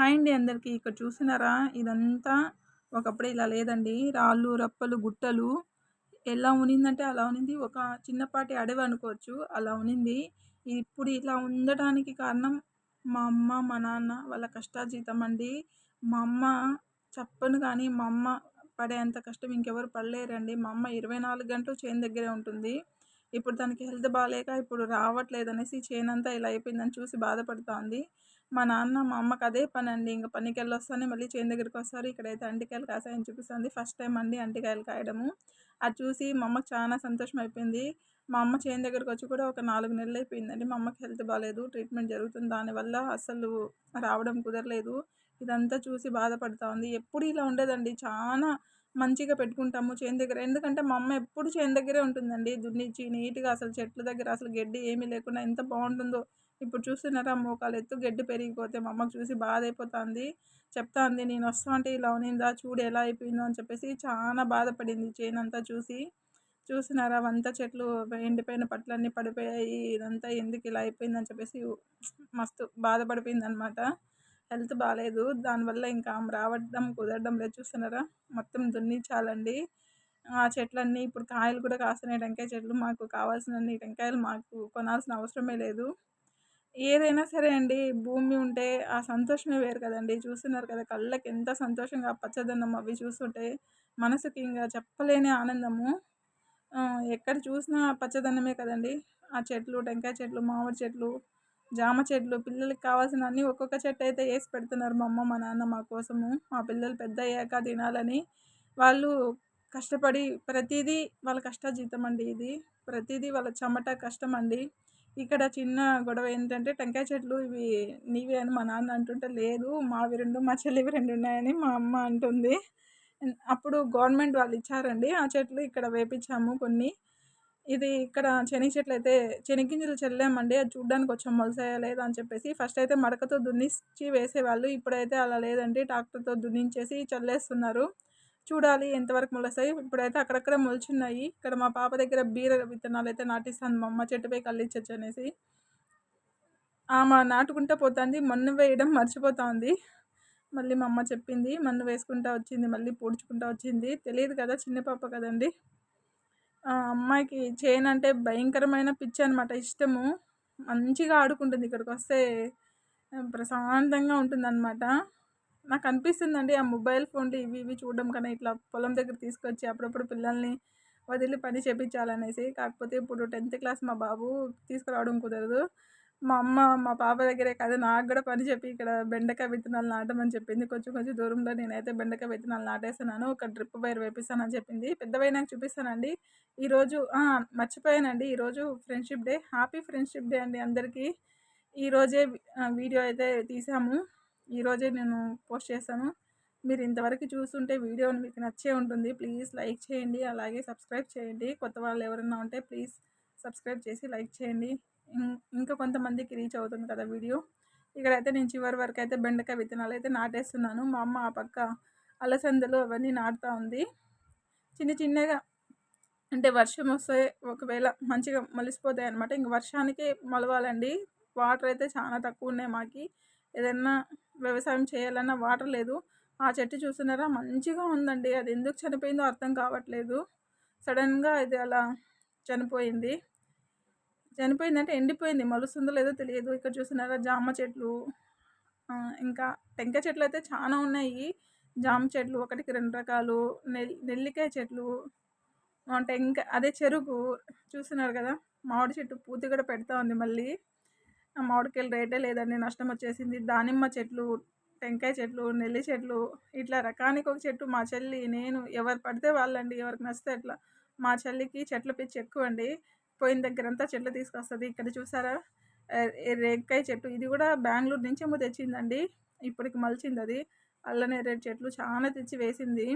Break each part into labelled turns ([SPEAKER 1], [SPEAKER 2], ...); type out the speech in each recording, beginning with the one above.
[SPEAKER 1] Hi అండి అందరికీ. ఇక్కడ చూసినారా? ఇదంతా ఒకప్పుడు ఇలా లేదండి. రాళ్ళు రప్పలు గుట్టలు ఎలా ఉనిందంటే అలా ఉనింది. ఒక చిన్నపాటి అడవి అనుకోవచ్చు. అలా ఉనింది. ఇప్పుడు ఇలా ఉండటానికి కారణం మా అమ్మ మా నాన్న వాళ్ళ కష్టాజీతం అండి. మా అమ్మ చెప్పను కానీ మా అమ్మ పడే అంత కష్టం ఇంకెవరు పడలేరండి. మా అమ్మ ఇరవై నాలుగు గంటలు చేను దగ్గరే ఉంటుంది. ఇప్పుడు తనకి హెల్త్ బాగాలేక ఇప్పుడు రావట్లేదు అనేసి చేను అంతా ఇలా అయిపోయిందని చూసి బాధపడుతోంది. మా నాన్న మా అమ్మకి అదే పని అండి ఇంకా పనికి వస్తానే మళ్ళీ చేను దగ్గరికి వస్తారు ఇక్కడైతే అంటికాయలు కాసాయని చూపిస్తుంది. ఫస్ట్ టైం అండి అంటికాయలు కాయడము. అది చూసి మా అమ్మకి చాలా సంతోషం అయిపోయింది మా అమ్మ చేను దగ్గరికి వచ్చి కూడా ఒక నాలుగు నెలలు అయిపోయిందండి మా అమ్మకి హెల్త్ బాగాలేదు ట్రీట్మెంట్ జరుగుతుంది. దానివల్ల అసలు రావడం కుదరలేదు. ఇదంతా చూసి బాధపడుతూ ఉంది ఎప్పుడు ఇలా ఉండేదండి. చాలా మంచిగా పెట్టుకుంటాము చేను దగ్గర. ఎందుకంటే మా అమ్మ ఎప్పుడు చేను దగ్గరే ఉంటుందండి. దున్నిచ్చి నీట్గా అసలు చెట్ల దగ్గర అసలు గడ్డి ఏమీ లేకుండా ఎంత బాగుంటుందో. ఇప్పుడు చూస్తున్నారా? మోకాలు ఎత్తు గడ్డి పెరిగిపోతే మా అమ్మకు చూసి బాధ అయిపోతుంది చెప్తాంది నేను వస్తా అంటే ఇలా ఉనిందా చూడు ఎలా అయిపోయిందో అని చెప్పేసి చాలా బాధపడింది చేనంతా చూసి. చూసినారా అవంతా చెట్లు ఎండిపోయిన పట్లన్నీ పడిపోయాయి. ఇదంతా ఎందుకు ఇలా అయిపోయిందని చెప్పేసి మస్తు బాధపడిపోయింది అనమాట హెల్త్ బాగాలేదు దానివల్ల ఇంకా రావడం కుదరడం లేదు. చూస్తున్నారా? మొత్తం దున్నించాలండి ఆ చెట్లన్నీ ఇప్పుడు కాయలు కూడా కాస్తున్నాయి. టెంకాయ చెట్లు మాకు కావాల్సిన టెంకాయలు మాకు కొనాల్సిన అవసరమే లేదు. ఏదైనా సరే అండి భూమి ఉంటే ఆ సంతోషమే వేరు కదండి. చూస్తున్నారు కదా కళ్ళకి ఎంత సంతోషంగా పచ్చదనం అవి చూస్తుంటే మనసుకి ఇంకా చెప్పలేని ఆనందము. ఎక్కడ చూసినా పచ్చదనమే కదండి. ఆ చెట్లు టెంకాయ చెట్లు మామిడి చెట్లు జామ చెట్లు పిల్లలకి కావాల్సిన అన్నీ ఒక్కొక్క చెట్టు అయితే వేసి పెడుతున్నారు మా అమ్మ మా నాన్న మా కోసము. మా పిల్లలు పెద్ద అయ్యాక తినాలని వాళ్ళు కష్టపడి ప్రతిదీ వాళ్ళ కష్ట జీతం అండి ఇది. ప్రతిదీ వాళ్ళ చెమట కష్టం అండి. ఇక్కడ చిన్న గొడవ ఏంటంటే టెంకాయ చెట్లు ఇవి నీవే అని మా నాన్న అంటుంటే లేదు మావి రెండు మా చెల్లివి రెండు ఉన్నాయని మా అమ్మ అంటుంది. అప్పుడు గవర్నమెంట్ వాళ్ళు ఇచ్చారండి ఆ చెట్లు ఇక్కడ వేపించాము కొన్ని. ఇది ఇక్కడ శనగ చెట్లు అయితే శనగింజలు చల్లామండి అది చూడడానికి వచ్చాం మొలసాయ లేదా అని చెప్పేసి ఫస్ట్ అయితే మడకతో దున్నించి వేసేవాళ్ళు ఇప్పుడైతే అలా లేదండి ట్రాక్టర్తో దున్నించేసి చల్లేస్తున్నారు. చూడాలి ఎంతవరకు మొలస్తాయి. ఇప్పుడైతే అక్కడక్కడ మొలుచున్నాయి. ఇక్కడ మా పాప దగ్గర బీర విత్తనాలు అయితే నాటిస్తాను మా అమ్మ చెట్టుపై కళ్ళించచ్చు అనేసి. ఆమె నాటుకుంటా పోతుంది. మన్ను వేయడం మర్చిపోతుంది. మళ్ళీ మా అమ్మ చెప్పింది. మన్ను వేసుకుంటా వచ్చింది. మళ్ళీ పూడ్చుకుంటా వచ్చింది. తెలియదు కదా చిన్న పాప కదండి. అమ్మాయికి చేయను అంటే భయంకరమైన పిచ్చి అనమాట ఇష్టము. మంచిగా ఆడుకుంటుంది. ఇక్కడికి వస్తే ప్రశాంతంగా ఉంటుందన్నమాట. నాకు అనిపిస్తుందండి ఆ మొబైల్ ఫోన్లు ఇవి ఇవి చూడడం కన్నా ఇట్లా పొలం దగ్గర తీసుకొచ్చి అప్పుడప్పుడు పిల్లల్ని వదిలి పని చేపించాలనేసి. కాకపోతే ఇప్పుడు టెన్త్ క్లాస్ మా బాబు తీసుకురావడం కుదరదు. మా అమ్మ మా పాప దగ్గరే కాదు నాకు కూడా పని చెప్పి ఇక్కడ బెండకాయ విత్తనాలు నాటమని చెప్పింది. కొంచెం కొంచెం దూరంలో నేనైతే బెండకాయ విత్తనాలు నాటేస్తున్నాను. ఒక డ్రిప్ వైర్ వేపిస్తానని చెప్పింది. పెద్దవై నాకు చూపిస్తానండి. ఈరోజు మర్చిపోయానండి. ఈరోజు friendship day. Happy friendship day అండి అందరికీ. ఈరోజే వీడియో అయితే తీసాము. ఈరోజే నేను పోస్ట్ చేశాను. మీరు ఇంతవరకు చూస్తుంటే వీడియో మీకు నచ్చే ఉంటుంది ప్లీజ్ లైక్ చేయండి. అలాగే సబ్స్క్రైబ్ చేయండి. కొత్త వాళ్ళు ఎవరైనా ఉంటే ప్లీజ్ సబ్స్క్రైబ్ చేసి లైక్ చేయండి. ఇంకా కొంతమందికి రీచ్ అవుతుంది కదా వీడియో. ఇక్కడైతే నేను చివరి వరకు అయితే బెండకాయ విత్తనాలు అయితే నాటేస్తున్నాను. మా అమ్మ ఆ పక్క అలసందలు అవన్నీ నాటుతూ ఉంది. చిన్న చిన్నగా అంటే వర్షం వస్తే ఒకవేళ మంచిగా మలిసిపోతాయి అనమాట ఇంక వర్షానికే మొలవాలండి. వాటర్ అయితే చాలా తక్కువ ఉన్నాయి మాకి. ఏదన్నా వ్యవసాయం చేయాలన్నా వాటర్ లేదు. ఆ చెట్టు చూస్తున్నారా? మంచిగా ఉందండి. అది ఎందుకు చనిపోయిందో అర్థం కావట్లేదు. సడన్గా ఇది అలా చనిపోయింది. చనిపోయిందంటే ఎండిపోయింది. మలుస్తుందో లేదో తెలియదు. ఇక్కడ చూస్తున్నారా? జామ చెట్లు. ఇంకా టెంకాయ చెట్లు అయితే చాలా ఉన్నాయి. జామ చెట్లు ఒకటికి రెండు రకాలు. నెల్ నెల్లికాయ చెట్లు. టెంకాయ అదే చెరుకు. చూస్తున్నారు కదా? మామిడి చెట్టు పూర్తి కూడా పెడతా ఉంది మళ్ళీ. మామిడికాయలు రేటే లేదండి నష్టం వచ్చేసింది. దానిమ్మ చెట్లు టెంకాయ చెట్లు నెల్లి చెట్లు ఇట్లా రకానికి ఒక చెట్టు మా చెల్లి నేను ఎవరు పడితే వాళ్ళండి ఎవరికి నచ్చితే అట్లా. మా చెల్లికి చెట్ల పిచ్చి ఎక్కువ అండి పోయిన దగ్గర అంతా చెట్లు తీసుకొస్తుంది. ఇక్కడ చూసారా? రేగ్కాయ చెట్టు. ఇది కూడా బెంగళూరు నుంచి ఏమో తెచ్చిందండి. ఇప్పటికి మలిచింది అది అల్లనేరేడు చెట్లు చాలా తెచ్చి వేసింది.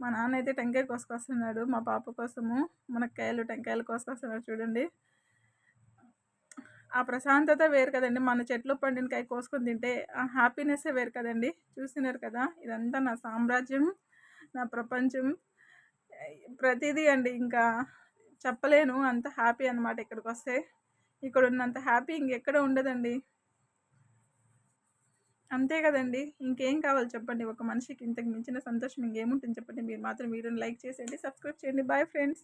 [SPEAKER 1] మా నాన్న అయితే టెంకాయ కోసుకొస్తున్నాడు మా పాప కోసము మునక్కాయలు టెంకాయలు కోసుకొస్తున్నాడు చూడండి. ఆ ప్రశాంతత వేరు కదండి. మన చెట్లు పండిన కాయ కోసుకొని తింటే ఆ హ్యాపీనెస్సే వేరు కదండి. చూసినారు కదా ఇదంతా నా సామ్రాజ్యం నా ప్రపంచం. ప్రతిదీ అండి ఇంకా చెప్పలేను. అంత హ్యాపీ అనమాట ఇక్కడికి వస్తే. ఇక్కడ ఉన్నంత హ్యాపీ ఇంకెక్కడ ఉండదండి. అంతే కదండి. ఇంకేం కావాలి చెప్పండి. ఒక మనిషికి ఇంతకు మించిన సంతోషం ఇంకేముంటుంది చెప్పండి. మీరు మాత్రం వీడియోని లైక్ చేసేయండి సబ్స్క్రైబ్ చేయండి. Bye friends.